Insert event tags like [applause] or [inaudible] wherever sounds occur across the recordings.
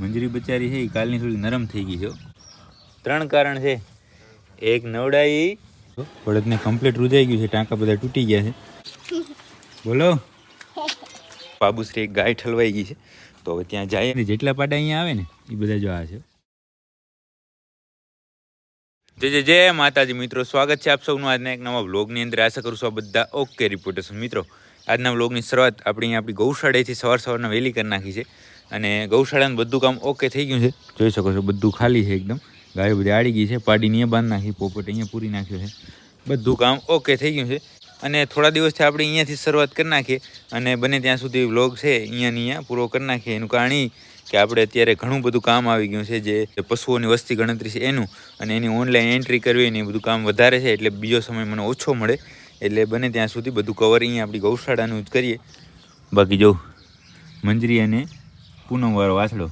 મંજરી બચારી છે એ કાલની થોડી નરમ થઈ ગઈ છે ત્રણ કારણ છે. એક નવડાઈ. બળદને કમ્પ્લીટ રૂજાઈ ગયું છે, ટાંકા બધા તૂટી ગયા છે. બોલો. બાબુશ્રી એક ગાય ઠલવાઈ ગઈ છે. તો હવે ત્યાં જાય. ને જેટલા પાડા અહીંયા આવે ને એ બધા જો આ છે. જય જય જય, માતાજી મિત્રો. સ્વાગત છે આપ સૌનું આજના એક નવા વ્લોગની અંદર. આશા કરું છું આ બધા ઓકે રિપોર્ટર્સ મિત્રો, આજના વ્લોગની શરૂઆત આપણી અહીં આપણી ગૌશાળેથી સવાર સવારના વહેલી કરી નાખી છે. અને ગૌશાળાનું બધું કામ ઓકે થઈ ગયું છે. જોઈ શકો છો, બધું ખાલી છે એકદમ. ગાયો બધી આડી ગઈ છે પાડીને અહીંયા બાંધી નાખી, પોપટ અહીંયા પૂરી નાખ્યો છે. બધું કામ ઓકે થઈ ગયું છે. અને થોડા દિવસથી આપણે અહીંયાથી શરૂઆત કરી નાખીએ અને બને ત્યાં સુધી વ્લોગ છે અહીંયાની અહીંયા પૂરો કરી નાખીએ. એનું કારણ કે આપણે અત્યારે ઘણું બધું કામ આવી ગયું છે, જે પશુઓની વસ્તી ગણતરી છે એનું. અને એની ઓનલાઈન એન્ટ્રી કરવી ને એ બધું કામ વધારે છે, એટલે બીજો સમય મને ઓછો મળે. એટલે બને ત્યાં સુધી બધું કવર અહીંયા આપણી ગૌશાળાનું જ કરીએ. બાકી જો મંજરી અને પૂનમવાળો વાછડો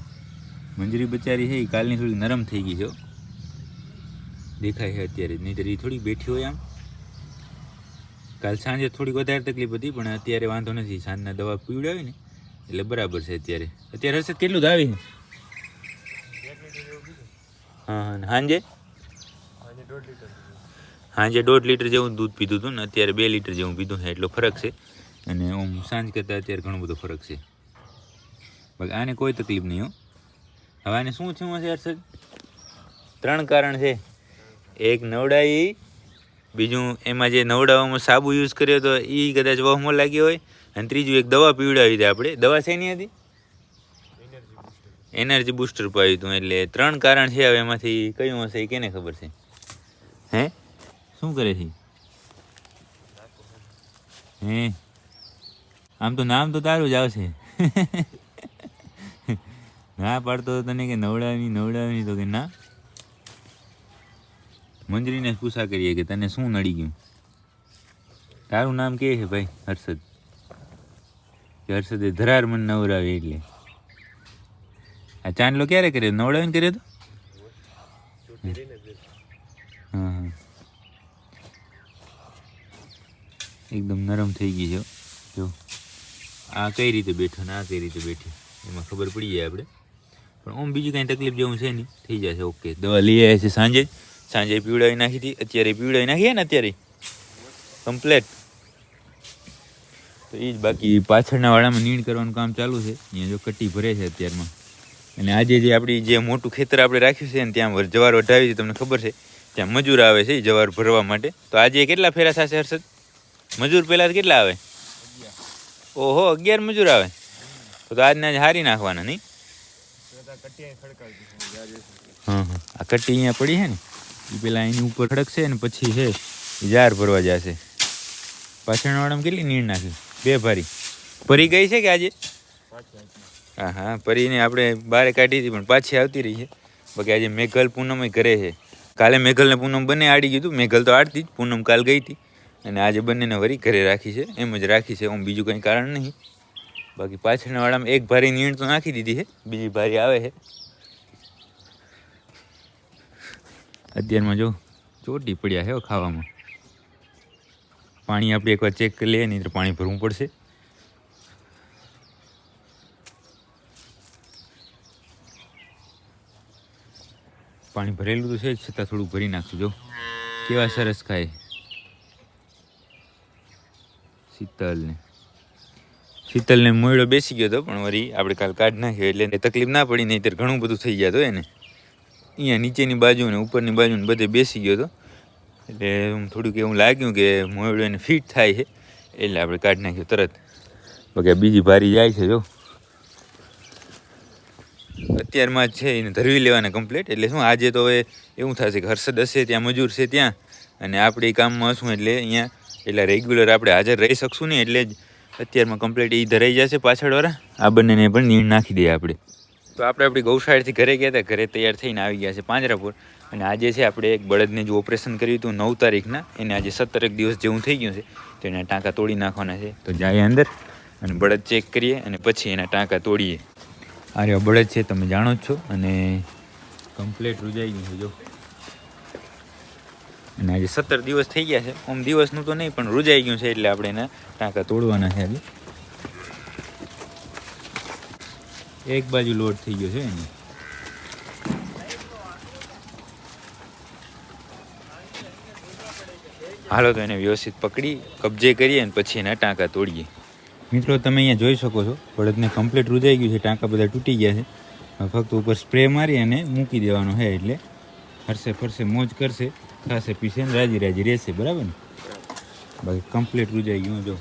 મંજરી બચારી છે એ કાલની થોડી નરમ થઈ ગઈ છે દેખાય છે અત્યારે, નહીંતર એ થોડી બેઠી હોય આમ. કાલ સાંજે થોડીક વધારે તકલીફ હતી, પણ અત્યારે વાંધો નથી. સાંજના દવા પીવડાવી ને, એટલે બરાબર છે અત્યારે. અત્યારે હશે કેટલું ધાવી હા સાંજે સાંજે દોઢ લીટર જેવું દૂધ પીધું હતું ને, અત્યારે બે લીટર જેવું પીધું છે, એટલો ફરક છે. અને હું સાંજ કરતાં અત્યારે ઘણો બધો ફરક છે. બાકી આને કોઈ તકલીફ નહીં હો. હવે આને શું થયું હશે હર્ષદ? ત્રણ કારણ છે. એક નવડાઈ, બીજું એમાં જે નવડાવવામાં સાબુ યુઝ કર્યો તો એ કદાચ વહમાં લાગ્યો હોય. અને ત્રીજું એક દવા પીવડાવી હતી આપણે. દવા શેની હતી? એનર્જી બૂસ્ટર પાવ્યું હતું એટલે ત્રણ કારણ છે હવે એમાંથી. કયું હશે એ કેને ખબર છે? હે? શું કરે છે હે? આમ તો નામ તો તારું જ આવશે. [laughs] ના પાડતો હતો તને કે નવડાવી નવડાવી તો કે ના? મંજરીને પૂછા કરીએ કે તને શું નડી ગયું? તારું નામ કે છે ભાઈ, હર્ષદ? કે હર્ષદે ધરાર મને નવરાવે એટલે? આ ચાંદલો ક્યારે કર્યો? નવડાવીને કર્યો તો? હા હા. એકદમ નરમ થઈ ગઈ છે જો. આ કઈ રીતે બેઠો ને આ કઈ રીતે બેઠી? એમાં ખબર પડી જાય આપણે. પણ ઓમ બીજું કાંઈ તકલીફ જેવું છે નહીં. થઈ જશે ઓકે. દવા લઈ આવ્યા છે સાંજે. સાંજે પીવડાવી નાખી હતી. અત્યારે પીવડાવી નાખીએ ને અત્યારે? કમ્પ્લેટ. તો એ જ બાકી પાછળના વાળામાં નીણ કરવાનું કામ ચાલુ છે. અહીંયા જો કટ્ટી ભરે છે અત્યારમાં. અને આજે જે આપણી જે મોટું ખેતર આપણે રાખ્યું છે ને ત્યાં વર- જવાર વઢાવી છે તમને ખબર છે? ત્યાં મજૂર આવે છે જવાર ભરવા માટે. તો આજે કેટલા ફેરા થશે હર્ષદ? મજૂર પહેલાં કેટલા આવે? ઓહો અગિયાર મજૂર આવે. તો તો આજના જ હારી નાખવાના નહીં? હા હા આ કટ્ટી અહીંયા પડી છે ને એ પેલા એની ઉપર ખડકશે ને પછી છે જાર ભરવા જશે. પાછળ વાળા કેટલી નીણ નાખી? બે ભારી. પરી ગઈ છે કે આજે? હા હા પરીને આપણે બારે કાઢી હતી પણ પાછી આવતી રહી છે. બાકી આજે મેઘલ પૂનમ ઘરે છે. કાલે મેઘલ ને પૂનમ બંને આડી ગયું હતું મેઘલ તો આડતી જ પૂનમ કાલ ગઈ હતી. અને આજે બંનેને વરી ઘરે રાખી છે એમ જ રાખી છે આમ બીજું કંઈ કારણ નહીં. બાકી પાછળના વાળામાં એક ભારી નીણ તો નાખી દીધી છે. બીજી ભારી આવે છે. અત્યારમાં જો ચોટી પડ્યા છે ખાવામાં. પાણી આપણે એકવાર ચેક કરી લઈએ, નહીં તો પાણી ભરવું પડશે. પાણી ભરેલું તો છે જ, છતાં થોડું ભરી નાખશું, જો. કેવા સરસ ખાય. શીતલને. શીતલને મોયડો બેસી ગયો હતો પણ વળી આપણે કાલ કાઢ નાખ્યો એટલે એને તકલીફ ના પડી નહીં ત્યારે ઘણું બધું થઈ જતો એને અહીંયા નીચેની બાજુ ને ઉપરની બાજુ બધે બેસી ગયો હતો એટલે હું થોડુંક એવું લાગ્યું કે મોયડો એને ફિટ થાય છે. એટલે આપણે કાઢી નાખ્યો તરત. બાકી બીજી ભારી જાય છે, જો. અત્યારમાં છે, એને ધરવી લેવાના કમ્પ્લીટ એટલે શું, આજે તો હવે એવું થશે કે હર્ષદ હશે, ત્યાં મજૂર છે ત્યાં. અને આપણે એ કામમાં હશું એટલે અહીંયા, એટલે રેગ્યુલર આપણે હાજર રહી શકશું નહીં, એટલે જ અત્યારમાં કમ્પ્લીટ એ ધરાઈ જશે પાછળવાળા. આ બંનેને પણ નીણ નાખી દઈએ આપણે. તો આપણે આપણી ગૌશાળાથી ઘરે ગયા હતા. ઘરે તૈયાર થઈને આવી ગયા છે પાંજરાપુર. અને આજે છે આપણે એક બળદને જે ઓપરેશન કર્યું હતું નવ તારીખના. એને આજે સત્તરેક દિવસ જેવું થઈ ગયું છે. તો એના ટાંકા તોડી નાખવાના છે. તો જાય અંદર અને બળદ ચેક કરીએ અને પછી એના ટાંકા તોડીએ. આ બળદ છે, તમે જાણો જ છો. અને કમ્પ્લેટ રૂજાઈ ગયું છે, જો. અને આજે સત્તર દિવસ થઈ ગયા છે. આમ દિવસનું તો નહીં, પણ રૂજાઈ ગયું છે એટલે આપણે એના ટાંકા તોડવાના છે આજે એક બાજુ લોડ થઈ ગયો છે એની. હાલો તો એને વ્યવસ્થિત પકડી, કબજે કરીએ અને પછી એના ટાંકા તોડીએ. મિત્રો, તમે અહીંયા જોઈ શકો છો, બળદને કમ્પ્લીટ રૂજાઈ ગયું છે, ટાંકા બધા તૂટી ગયા છે. ફક્ત ઉપર સ્પ્રે મારી અને મૂકી દેવાનો છે, એટલે હરશે ફરશે મોજ કરશે. ખાશે પીસે ને રાજી રાજી રહેશે, બરાબર ને? બાકી કમ્પ્લીટ રૂજાઈ ગયું જો.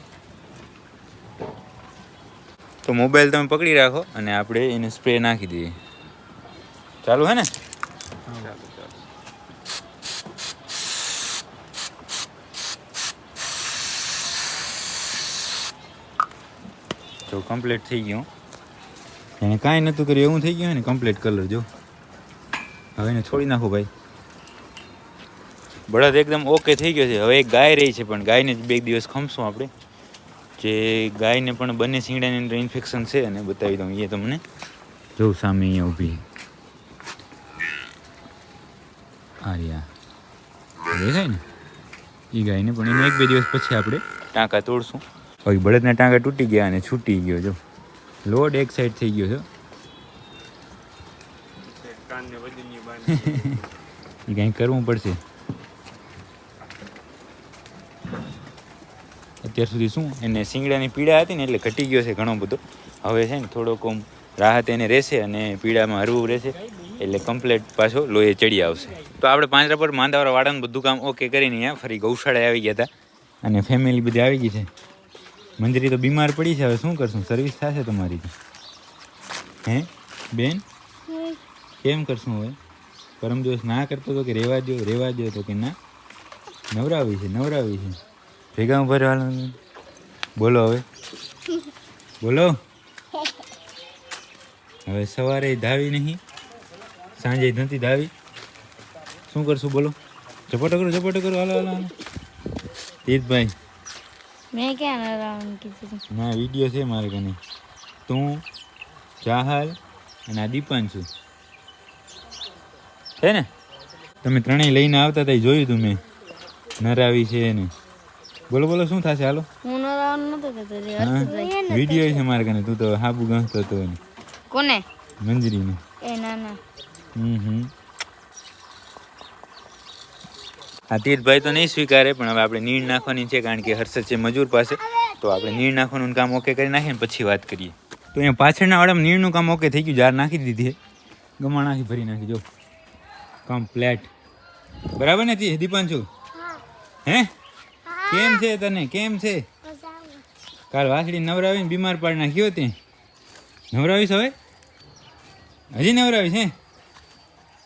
તો મોબાઈલ તમે પકડી રાખો અને આપણે એને સ્પ્રે નાખી દઈએ. ચાલુ હે ને? જો કમ્પ્લીટ થઈ ગયું. એને કાંઈ નહોતું કર્યું, એવું થઈ ગયું હોય ને કમ્પ્લીટ કલર જો. હવે એને છોડી નાખો ભાઈ. બળદ એકદમ ઓકે થઈ ગયો છે. હવે એક ગાય રહી છે પણ ગાયને જ બે દિવસ ખમશું આપણે. જે ગાયને પણ બંને શીંગડાની અંદર ઇન્ફેક્શન છે અને બતાવી દઉં એ તમને. જો સામે અહીંયા ઊભી. આ રહ્યા દેખાય ને? એ ગાયને પણ એને એક બે દિવસ પછી આપણે ટાંકા તોડશું. હવે બળદના ટાંકા તૂટી ગયા અને છૂટી ગયો જો. લોડ એક સાઈડ થઈ ગયો છે [laughs] કાંઈ એ કરવું પડશે. અત્યાર સુધી શું? એને શિંગડાની પીડા હતી ને એટલે ઘટી ગયો છે ઘણો બધો. હવે છે ને થોડોક આમ રાહત એને રહેશે અને પીડામાં હરવું રહેશે એટલે કમ્પ્લેટ પાછો લોહી ચડી આવશે. તો આપણે પાંજરા પર માંદાવાળા વાળાનું બધું કામ ઓકે કરીને અહીંયા ફરી ગૌશાળાએ આવી ગયા હતા. અને ફેમિલી બધી આવી ગઈ છે. મંજરી તો બીમાર પડી છે. હવે શું કરશું? સર્વિસ થશે તમારી હે? બેન? કેમ કરશું હવે? પરમ દિવસ ના કરતો તો કે રેવા દો રેવા દો તો કે ના? નવરાવી છે નવરાવી છે. ભેગા ઊભા રહેવાનું બોલો હવે. બોલો. હવે સવારે ધાવી નહીં સાંજે નથી ધાવી. શું કરશું બોલો? ઝપટો કરો ઝપટો કરો. હાલો હાલો હાલો. તીર્થભાઈ. મેં ક્યાં નરાવણ કીધું ના વીડિયો છે મારે કને તું ચાહલ અને આ દીપાન છું. છે ને? તમે ત્રણેય લઈને આવતા હતા જોયું તું મેં. નરાવી છે એને. બોલો બોલો શું થશે? હાલો. હું નતો હર્ષદભાઈ વીડિયો છે મારે કને તું તો હાબુ ગણતો હતો એને. કોને? મંજરીને. એ ના ના. હમ હમ. આ તીર્થભાઈ તો નહીં સ્વીકારે પણ હવે આપણે નીણ નાખવાની છે કારણ કે હર્ષદ છે મજૂર પાસે. તો આપણે નીણ નાખવાનું કામ ઓકે કરી નાખીએ ને પછી વાત કરીએ. તો અહીંયા પાછળના વાળામાં નીણનું કામ ઓકે થઈ ગયું જાર નાખી દીધી ગમા નાખી ભરી નાખી જો. કમ્પ્લેટ બરાબર ને તી- દીપાંશુ હે? કેમ છે તને? કેમ છે? કાલ વાસળી નવરાવીને બીમાર પાડી નાખ્યો તે. નવરાવીશ હવે? હજી નવરાવીશ હે?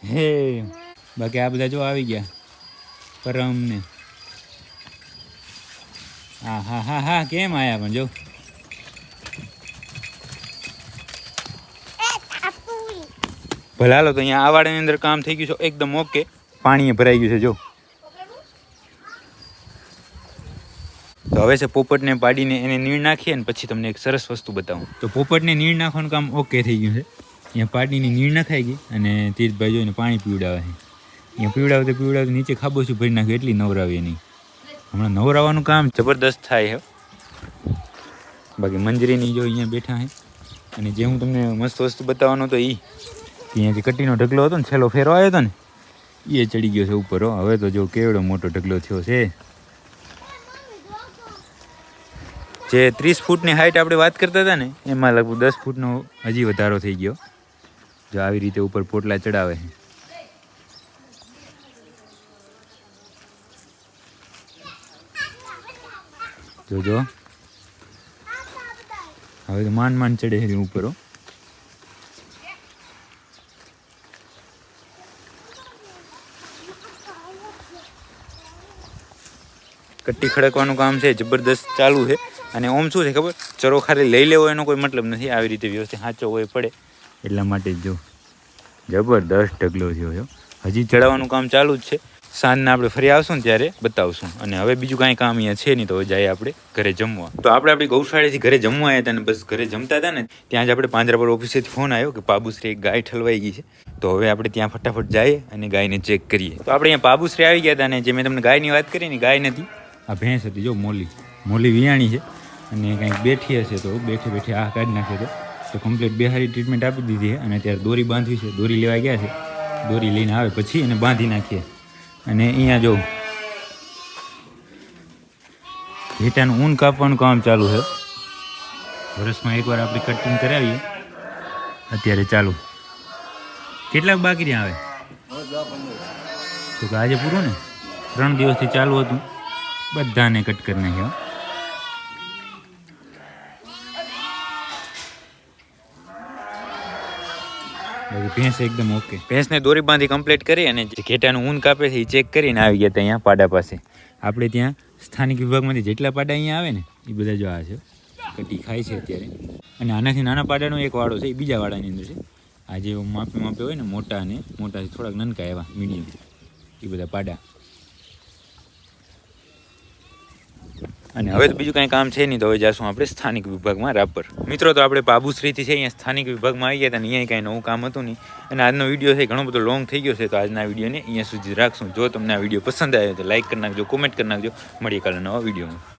હે. બાકી આ બધા જો આવી ગયા. પરમને. હા હા હા હા કેમ આયા પણ જો? ભલે હાલો તો અહીંયા આવાડાની અંદર કામ થઈ ગયું છે. એકદમ ઓકે. પાણીએ ભરાઈ ગયું છે જો. તો હવે છે પોપટને પાડીને એને નીણ નાખીએ ને પછી તમને એક સરસ વસ્તુ બતાવું. તો પોપટને નીર નાખવાનું કામ ઓકે થઈ ગયું છે. અહીંયા પાડીની નીણ નખાઈ ગઈ અને તીર્થભાઈ જોઈને પાણી પીવડાવે છે. અહીંયા પીવડાવતે પીવડાવતે નીચે ખાબોચું ભરી નાખ્યું, એટલી નવરાવીએ નહીં. હમણાં નવરાવાનું કામ જબરદસ્ત થાય છે. બાકી મંજરીની જો અહીંયા બેઠા છે. અને જે હું તમને મસ્ત વસ્તુ બતાવવાનો હતો એ અહીંયા જે કટીનો ઢગલો હતો ને, છેલ્લો ફેરો આવ્યો હતો ને એ ચડી ગયો છે ઉપર હવે તો જો કેવડો મોટો ઢગલો થયો છે. જે ત્રીસ ફૂટની હાઇટ આપણે વાત કરતા હતા ને, એમાં લગભગ દસ ફૂટનો હજી વધારો થઈ ગયો. જો આવી રીતે ઉપર પોટલા ચડાવે છે. જોજો. હવે તો માંડ માંડ ચડે છે ઉપર. કટ્ટી ખડકવાનું કામ છે, જબરદસ્ત ચાલુ છે. અને ઓમ શું છે ખબર? ચરો ખાલી લઈ લેવો એનો કોઈ મતલબ નથી. આવી રીતે વ્યવસ્થિત સાચો હોય પડે. એટલા માટે જ જબરદસ્ત ઢગલો થયો છે. હજી ચડાવવાનું કામ ચાલુ જ છે. સાંજના આપણે ફરી આવશું ને ત્યારે બતાવશું. અને હવે બીજું કાંઈ કામ અહીંયા છે નહીં તો જઈએ આપણે ઘરે જમવા. તો આપણે આપણી ગૌશાળાથી ઘરે જમવા આવ્યા હતા ને બસ ઘરે જમતા હતા ને, ત્યાં જ આપણે પાંજરાપર ઓફિસેથી ફોન આવ્યો કે પાબુશ્રી એક ગાય ઠલવાઈ ગઈ છે. તો હવે આપણે ત્યાં ફટાફટ જઈએ અને ગાયને ચેક કરીએ. તો આપણે અહીંયા પાબુશ્રી આવી ગયા હતા ને, જે મેં તમને ગાયની વાત કરી ને, ગાય નથી. આ ભેંસ હતી, જો મોલી. મોલી વિયાણી છે. અને કંઈક બેઠી હશે તો, બેઠી બેઠી આ કાઢી નાખે તો તો કમ્પ્લીટ બેહારી ટ્રીટમેન્ટ આપી દીધી છે. અને ત્યારે દોરી બાંધવી છે. દોરી લેવા ગયા છે. દોરી લઈને આવે પછી એને બાંધી નાખીએ. અને અહીંયા જો, ઘેટાનું ઊન કાપવાનું કામ ચાલુ છે. વર્ષમાં એકવાર આપણે કટિંગ કરાવીએ. અત્યારે ચાલુ. કેટલાક બાકી ત્યાં આવે તો આજે પૂરું ને? ત્રણ દિવસથી ચાલુ હતું. બધાને કટ કરી નાખ્યા. ભેંસ એકદમ ઓકે ભેંસને દોરી બાંધી કમ્પ્લીટ કરી અને જે ઘેટાનું ઊન કાપે છે એ ચેક કરીને આવી ગયા ત્યાં અહીંયા પાડા પાસે. આપણે ત્યાં સ્થાનિક વિભાગમાંથી જેટલા પાડા અહીંયા આવે ને એ બધા જો આ છે. કટી ખાય છે અત્યારે. અને આનાથી નાના પાડાનો એક વાડો છે એ બીજા વાડાની અંદર છે. આ જે માપે માપે હોય ને મોટા અને મોટાથી થોડાક નનકા એવા મીડિયમ એ બધા પાડા. અને હવે તો બીજું કાંઈ કામ છે નહીં, તો હવે જાશું આપણે સ્થાનિક વિભાગમાં રાપર. મિત્રો, તો આપણે બાબુશ્રીથી છે, અહીંયા સ્થાનિક વિભાગમાં આવી ગયા હતા અહીંયા કાંઈ નવું કામ હતું નહીં. અને આજનો વીડિયો છે, ઘણો બધો લોંગ થઈ ગયો છે, તો આજના વિડીયોને અહીંયા સુધી રાખશું. જો તમને આ વીડિયો પસંદ આવ્યો તો લાઈક કરી નાખજો કોમેન્ટ કરી નાખજો. મળીએ કાલે નવા વિડીયોમાં.